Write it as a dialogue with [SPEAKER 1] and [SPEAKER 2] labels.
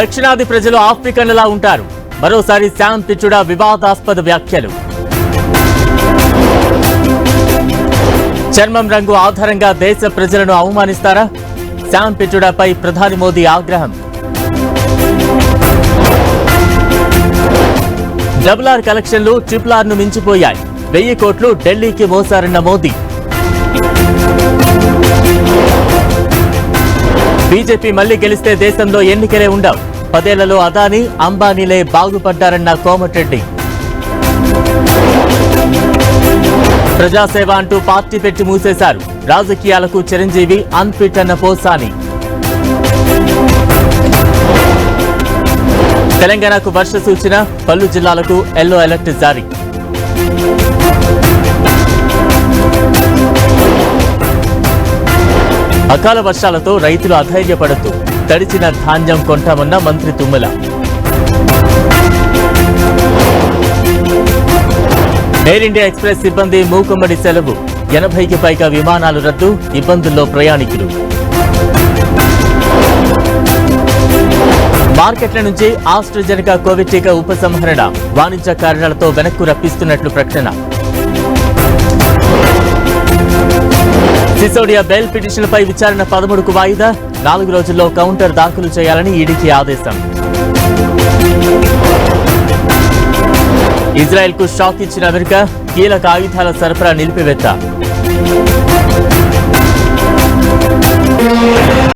[SPEAKER 1] దక్షిణాది ప్రజలు ఆఫ్రికన్లా ఉంటారు. మరోసారి శామ్ పిచ్చుడా వివాదాస్పద వ్యాఖ్యలు. చర్మం రంగు ఆధారంగా దేశ ప్రజలను అవమానిస్తారా? శామ్ పిచ్చుడాపై ప్రధాని మోదీ ఆగ్రహం. డబులార్ ఆర్ కలెక్షన్లు ట్రిపులార్ను ను మించిపోయాయి. వెయ్యి కోట్లు ఢిల్లీకి మోసారన్న మోదీ. బీజేపీ మళ్ళీ గెలిస్తే దేశంలో ఎన్నికలే ఉండవు. పదేళ్ళలో అదానీ అంబానీలే బాగుపడ్డారన్న కోమటిరెడ్డి. ప్రజాసేవ అంటూ పార్టీ పెట్టి మూసేశారు. రాజకీయాలకు చిరంజీవి అన్ఫిట్ అన్న పోసాని. తెలంగాణకు వర్ష సూచన పలు జిల్లాలకు ఎల్లో అలర్ట్ జారీ. అకాల వర్షాలతో రైతులు అధైర్యపడద్దు. తడిచిన ధాన్యం కొంటామన్న మంత్రి తుమ్మల. ఎయిర్ ఇండియా ఎక్స్ప్రెస్ సిబ్బంది మూకుమ్మడి సెలవు. ఎనభైకి పైగా విమానాలు రద్దు ఇబ్బందుల్లో ప్రయాణికులు. మార్కెట్ల నుంచి ఆస్ట్రజెనికా కోవిడ్ టీకా ఉపసంహరణ. వాణిజ్య కారణాలతో వెనక్కు రప్పిస్తున్నట్లు ప్రకటన. సిసోడియా బెయిల్ పిటిషన్పై విచారణ పదమూడుకు వాయిదా. నాలుగు రోజుల్లో కౌంటర్ దాఖలు చేయాలని ఈడీకి ఆదేశం. ఇజ్రాయెల్కు షాక్ ఇచ్చిన అమెరికా కీలక ఆయుధాల సరఫరా నిలిపివేత.